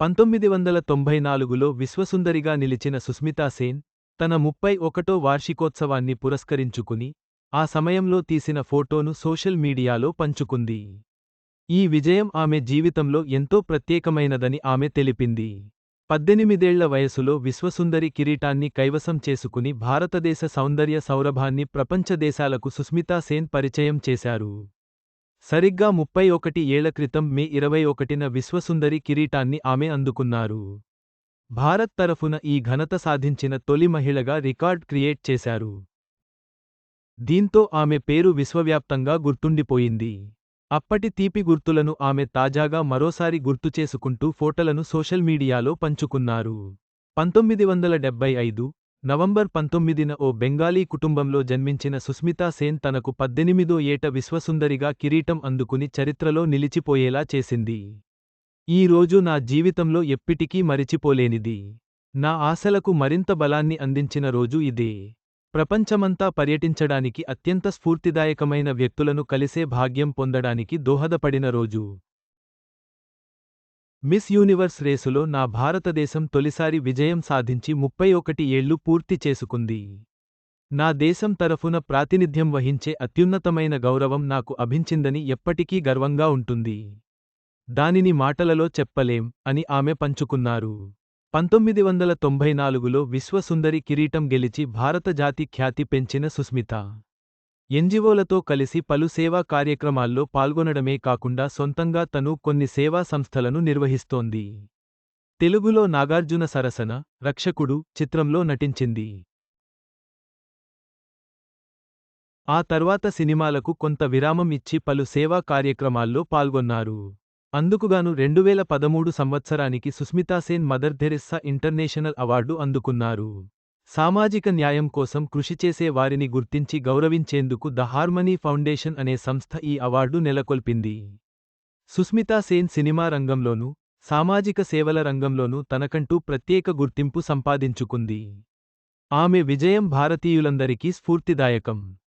పంతొమ్మిది వందల తొంభై నాలుగులో విశ్వసుందరిగా నిలిచిన సుస్మితా సేన్ తన ముప్పై ఒకటో వార్షికోత్సవాన్ని పురస్కరించుకుని ఆ సమయంలో తీసిన ఫోటోను సోషల్ మీడియాలో పంచుకుంది. ఈ విజయం ఆమె జీవితంలో ఎంతో ప్రత్యేకమైనదని ఆమె తెలిపింది. పద్దెనిమిదేళ్ళ వయసులో విశ్వసుందరి కిరీటాన్ని కైవసం చేసుకుని భారతదేశ సౌందర్య సౌరభాన్ని ప్రపంచ దేశాలకు సుస్మితా సేన్ పరిచయం చేశారు. సరిగ్గా ముప్పై ఒకటి ఏళ్ళ క్రితం మే ఇరవై ఒకటిన విశ్వసుందరి కిరీటాన్ని ఆమె అందుకున్నారు. భారత్ తరఫున ఈ ఘనత సాధించిన తొలి మహిళగా రికార్డ్ క్రియేట్ చేశారు. దీంతో ఆమె పేరు విశ్వవ్యాప్తంగా గుర్తుండిపోయింది. అప్పటి తీపి గుర్తులను ఆమె తాజాగా మరోసారి గుర్తుచేసుకుంటూ ఫోటోలను సోషల్ మీడియాలో పంచుకున్నారు. పంతొమ్మిది వందల డెబ్బై ఐదు నవంబర్ పంతొమ్మిదిన ఓ బెంగాలీ కుటుంబంలో జన్మించిన సుస్మితా సేన్ తనకు పద్దెనిమిదో ఏట విశ్వసుందరిగా కిరీటం అందుకుని చరిత్రలో నిలిచిపోయేలా చేసింది. ఈ రోజు నా జీవితంలో ఎప్పిటికీ మరిచిపోలేనిది. నా ఆశలకు మరింత బలాన్ని అందించిన రోజు ఇదే. ప్రపంచమంతా పర్యటించడానికి అత్యంత స్ఫూర్తిదాయకమైన వ్యక్తులను కలిసే భాగ్యం పొందడానికి దోహదపడిన రోజు. మిస్ యూనివర్స్ రేసులో నా భారతదేశం తొలిసారి విజయం సాధించి ముప్పై ఒకటి ఏళ్ళు పూర్తి చేసుకుంది. నా దేశం తరఫున ప్రాతినిధ్యం వహించే అత్యున్నతమైన గౌరవం నాకు అభించిందని ఎప్పటికీ గర్వంగా ఉంటుంది. దానిని మాటలలో చెప్పలేం అని ఆమె పంచుకున్నారు. పంతొమ్మిది వందల తొంభై నాలుగులో విశ్వసుందరి కిరీటం గెలిచి భారత జాతి ఖ్యాతి పెంచిన సుస్మిత. ఎన్జిఓలతో కలిసి పలు సేవా కార్యక్రమాల్లో పాల్గొనడమే కాకుండా సొంతంగా తను కొన్ని సేవా సంస్థలను నిర్వహిస్తోంది. తెలుగులో నాగార్జున సరసన రక్షకుడు చిత్రంలో నటించింది. ఆ తర్వాత సినిమాలకు కొంత విరామం ఇచ్చి పలు సేవా కార్యక్రమాల్లో పాల్గొన్నారు. అందుకుగాను రెండువేల పదమూడు సంవత్సరానికి Sushmita Sen Mother Teresa international award అందుకున్నారు. సామాజిక న్యాయం కోసం కృషి చేసే వారిని గుర్తించి గౌరవించేందుకు ద హార్మనీ ఫౌండేషన్ అనే సంస్థ ఈ అవార్డు నెలకొల్పింది. సుస్మితా సేన్ సినిమా రంగంలోనూ సామాజిక సేవల రంగంలోనూ తనకంటూ ప్రత్యేక గుర్తింపు సంపాదించుకుంది. ఆమె విజయం భారతీయులందరికీ స్ఫూర్తిదాయకం.